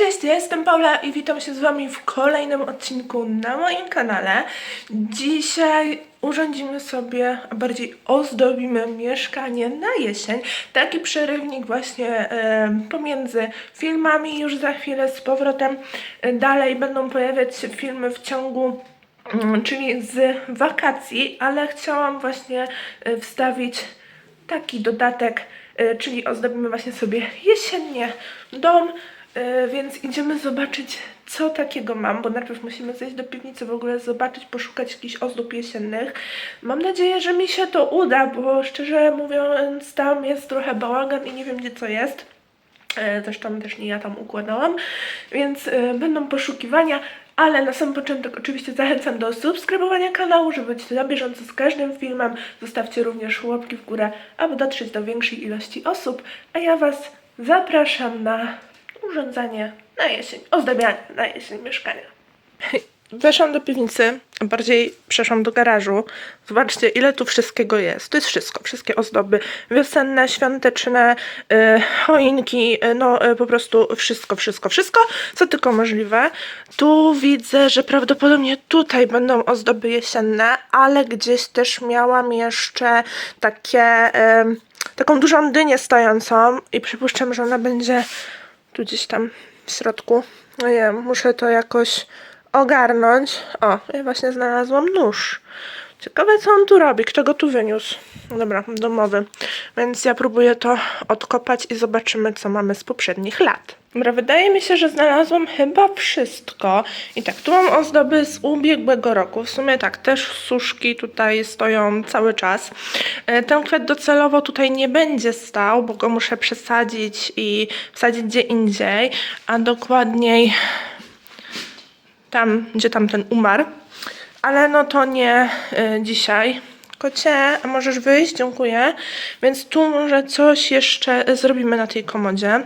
cześć, jestem Paula i witam się z Wami w kolejnym odcinku na moim kanale. Dzisiaj urządzimy sobie, a bardziej ozdobimy mieszkanie na jesień. Taki przerywnik właśnie e, pomiędzy filmami. Już za chwilę z powrotem dalej będą pojawiać się filmy w ciągu mm, czyli z wakacji, ale chciałam właśnie e, wstawić taki dodatek, e, czyli ozdobimy właśnie sobie jesiennie dom, e, więc idziemy zobaczyć co takiego mam, bo najpierw musimy zejść do piwnicy w ogóle zobaczyć, poszukać jakichś ozdób jesiennych. Mam nadzieję, że mi się to uda, bo szczerze mówiąc tam jest trochę bałagan i nie wiem gdzie co jest. Zresztą też nie ja tam układałam, więc e, będą poszukiwania, ale na sam początek oczywiście zachęcam do subskrybowania kanału, żeby być na bieżąco z każdym filmem. Zostawcie również łapki w górę, aby dotrzeć do większej ilości osób, a ja Was zapraszam na urządzanie na jesień, ozdabianie na jesień mieszkania. Weszłam do piwnicy, a bardziej przeszłam do garażu. Zobaczcie, ile tu wszystkiego jest. To jest wszystko, wszystkie ozdoby wiosenne, świąteczne, y, choinki, y, no y, po prostu wszystko, wszystko, wszystko, co tylko możliwe. Tu widzę, że prawdopodobnie tutaj będą ozdoby jesienne, ale gdzieś też miałam jeszcze takie, y, taką dużą dynię stojącą i przypuszczam, że ona będzie tu gdzieś tam w środku. No nie muszę to jakoś ogarnąć. O, ja właśnie znalazłam nóż. Ciekawe, co on tu robi, kto go tu wyniósł. Dobra, domowy. Więc ja próbuję to odkopać i zobaczymy, co mamy z poprzednich lat. Dobra, wydaje mi się, że znalazłam chyba wszystko. I tak, tu mam ozdoby z ubiegłego roku. W sumie tak, też suszki tutaj stoją cały czas. E, Ten kwiat docelowo tutaj nie będzie stał, bo go muszę przesadzić i wsadzić gdzie indziej. A dokładniej tam, gdzie tamten umarł. Ale no to nie y, dzisiaj. Kocie, a możesz wyjść? Dziękuję. Więc tu może coś jeszcze zrobimy na tej komodzie.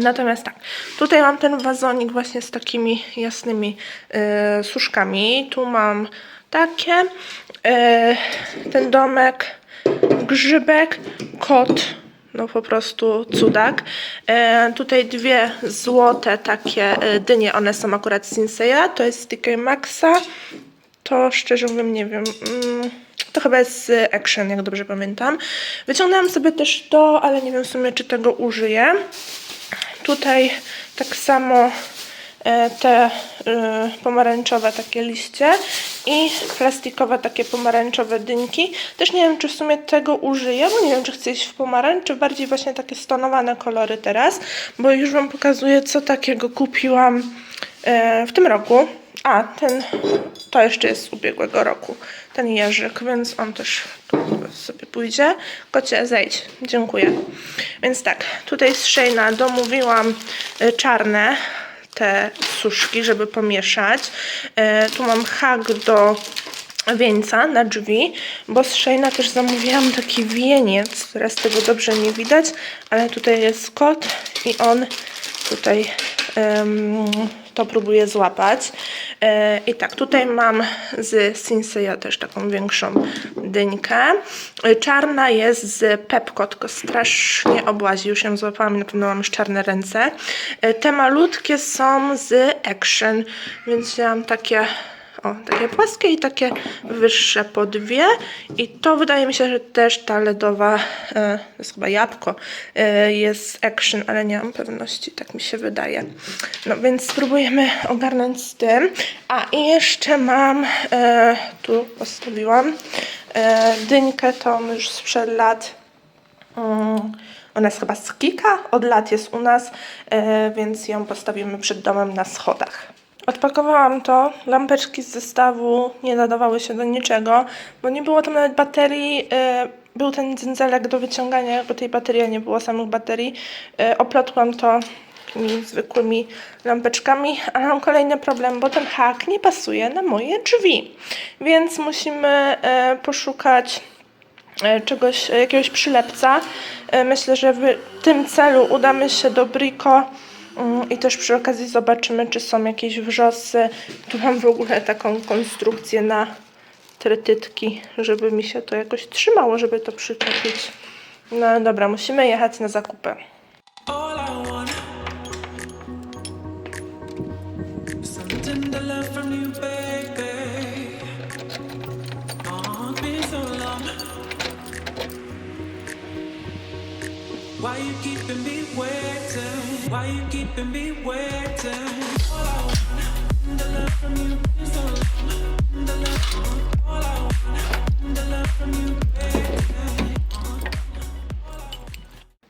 Natomiast tak, tutaj mam ten wazonik właśnie z takimi jasnymi y, suszkami. Tu mam takie. Y, ten domek, grzybek, kot. No po prostu cudak. E, tutaj dwie złote takie e, dynie, one są akurat z Sinseya, to jest z TK Maxa. To szczerze mówiąc nie wiem. Mm, to chyba jest z Action, jak dobrze pamiętam. Wyciągnęłam sobie też to, ale nie wiem w sumie czy tego użyję. Tutaj tak samo e, te e, pomarańczowe takie liście i plastikowe takie pomarańczowe dynki. Też nie wiem, czy w sumie tego użyję, bo nie wiem, czy chcę iść w pomarańcz, czy bardziej właśnie takie stonowane kolory teraz, bo już Wam pokazuję, co takiego kupiłam e, w tym roku. A, ten, to jeszcze jest z ubiegłego roku, ten jeżyk, więc on też sobie pójdzie. Kocie, zejdź, dziękuję. Więc tak, tutaj z Shayna domówiłam y, czarne te suszki, żeby pomieszać. E, tu mam hak do wieńca na drzwi, bo z Shayna też zamówiłam taki wieniec, teraz tego dobrze nie widać, ale tutaj jest kot i on tutaj em, to próbuję złapać. E, I tak, tutaj mam z Sinseya też taką większą dyńkę. E, Czarna jest z Pepco, tylko strasznie obłazi. Już ją złapałam na pewno mam już czarne ręce. E, Te malutkie są z Action, więc wzięłam takie o, takie płaskie i takie wyższe po dwie. I to wydaje mi się, że też ta LEDowa, e, to jest chyba jabłko, e, jest Action, ale nie mam pewności, tak mi się wydaje. No więc spróbujemy ogarnąć z tym. A i jeszcze mam, e, tu postawiłam, e, dyńkę tą już sprzed lat. Mm, Ona jest chyba z Kika, od lat jest u nas, e, więc ją postawimy przed domem na schodach. Odpakowałam to, lampeczki z zestawu nie nadawały się do niczego, bo nie było tam nawet baterii, e, był ten dzędzelek do wyciągania, bo tej baterii nie było samych baterii. E, oplotłam to takimi zwykłymi lampeczkami, a mam kolejny problem, bo ten hak nie pasuje na moje drzwi, więc musimy e, poszukać czegoś, jakiegoś przylepca. Myślę, że w tym celu udamy się do Brico i też przy okazji zobaczymy, czy są jakieś wrzosy. Tu mam w ogóle taką konstrukcję na trytytki, żeby mi się to jakoś trzymało, żeby to przyczepić. No dobra, musimy jechać na zakupy.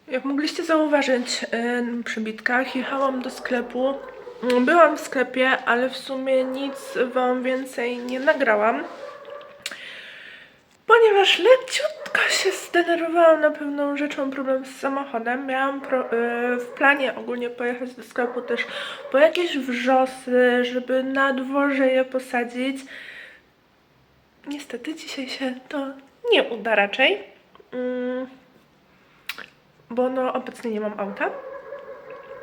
Jak mogliście zauważyć yy, na przybitkach, jechałam do sklepu. Byłam w sklepie, ale w sumie nic Wam więcej nie nagrałam. Ponieważ leciutko się zdenerwowałam na pewną rzeczą, problem z samochodem. Miałam pro, yy, w planie ogólnie pojechać do sklepu też po jakieś wrzosy, żeby na dworze je posadzić. Niestety dzisiaj się to nie uda raczej. Mm bo no obecnie nie mam auta.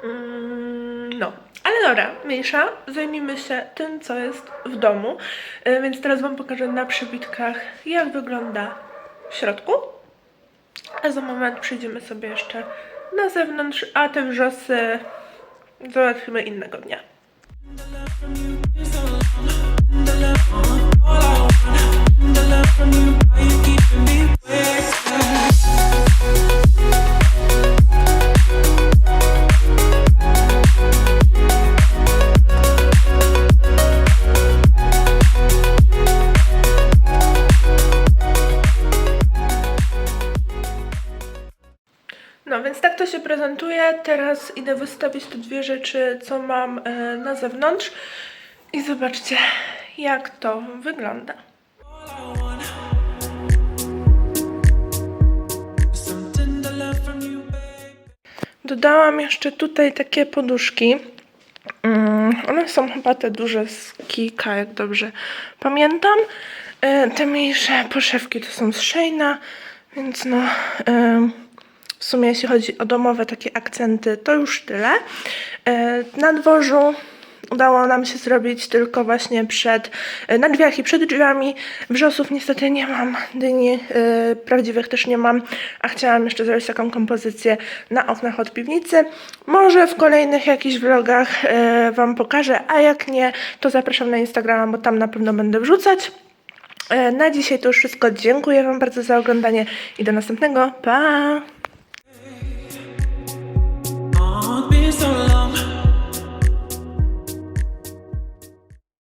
Mm, no, ale dobra, mniejsza, zajmijmy się tym, co jest w domu. E, Więc teraz Wam pokażę na przybitkach, jak wygląda w środku. A za moment przyjdziemy sobie jeszcze na zewnątrz, a te wrzosy załatwimy innego dnia. Teraz idę wystawić te dwie rzeczy, co mam e, na zewnątrz. I zobaczcie, jak to wygląda. Dodałam jeszcze tutaj takie poduszki. Mm, one są chyba te duże z Kika, jak dobrze pamiętam. E, te mniejsze poszewki to są z Sheina, więc no w sumie jeśli chodzi o domowe takie akcenty, to już tyle. E, na dworzu udało nam się zrobić tylko właśnie przed, e, na drzwiach i przed drzwiami. Wrzosów niestety nie mam, dyni e, prawdziwych też nie mam, a chciałam jeszcze zrobić taką kompozycję na oknach od piwnicy. Może w kolejnych jakichś vlogach Wam pokażę, a jak nie, to zapraszam na Instagrama, bo tam na pewno będę wrzucać. Na dzisiaj to już wszystko. Dziękuję Wam bardzo za oglądanie i do następnego. Pa! So long.